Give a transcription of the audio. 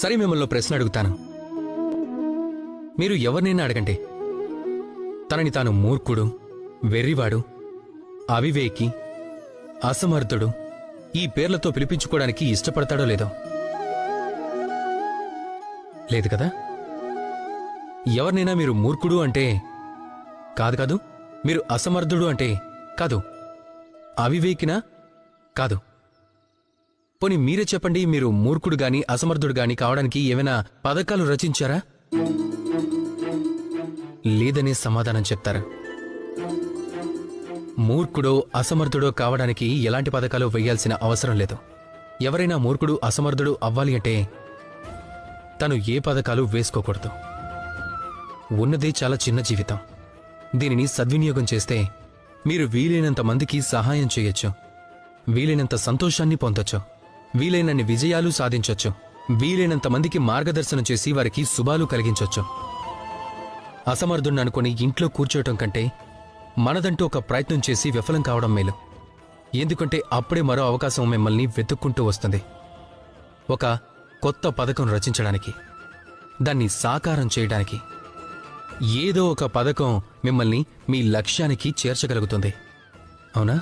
సరే మిమ్మల్ని ప్రశ్న అడుగుతాను. మీరు ఎవరినైనా అడగండి. తనని తాను మూర్ఖుడు వెర్రివాడు అవివేకి అసమర్థుడు ఈ పేర్లతో పిలిపించుకోవడానికి ఇష్టపడతాడో లేదో. లేదు కదా? ఎవరినైనా మీరు మూర్ఖుడు అంటే కాదు కాదు? మీరు అసమర్థుడు అంటే కాదు. అవివేకినా కాదు. పోనీ మీరే చెప్పండి మీరు మూర్ఖుడు గాని అసమర్థుడు గాని కావడానికి ఏమైనా పథకాలు రచించారా? లేదని సమాధానం చెప్తారా? మూర్ఖుడో అసమర్థుడో కావడానికి ఎలాంటి పథకాలు వేయాల్సిన అవసరం లేదు. ఎవరైనా మూర్ఖుడు అసమర్థుడు అవ్వాలి అంటే తను ఏ పథకాలు వేసుకోకూడదు. ఉన్నదే చాలా చిన్న జీవితం. దీనిని సద్వినియోగం చేస్తే మీరు వీలైనంత మందికి సహాయం చేయొచ్చు. వీలైనంత సంతోషాన్ని పొందొచ్చు. వీలైనన్ని విజయాలు సాధించవచ్చు వీలైనంత మందికి మార్గదర్శనం చేసి వారికి శుభాలు కలిగించవచ్చు అసమర్థుణ్ణనుకుని ఇంట్లో కూర్చోవటం కంటే మనదంటూ ఒక ప్రయత్నం చేసి విఫలం కావడం మేలు. ఎందుకంటే అప్పుడే మరో అవకాశం మిమ్మల్ని వెతుక్కుంటూ వస్తుంది. ఒక కొత్త పథకం రచించడానికి దాన్ని సాకారం చేయడానికి ఏదో ఒక పథకం మిమ్మల్ని మీ లక్ష్యానికి చేర్చగలుగుతుంది. అవునా?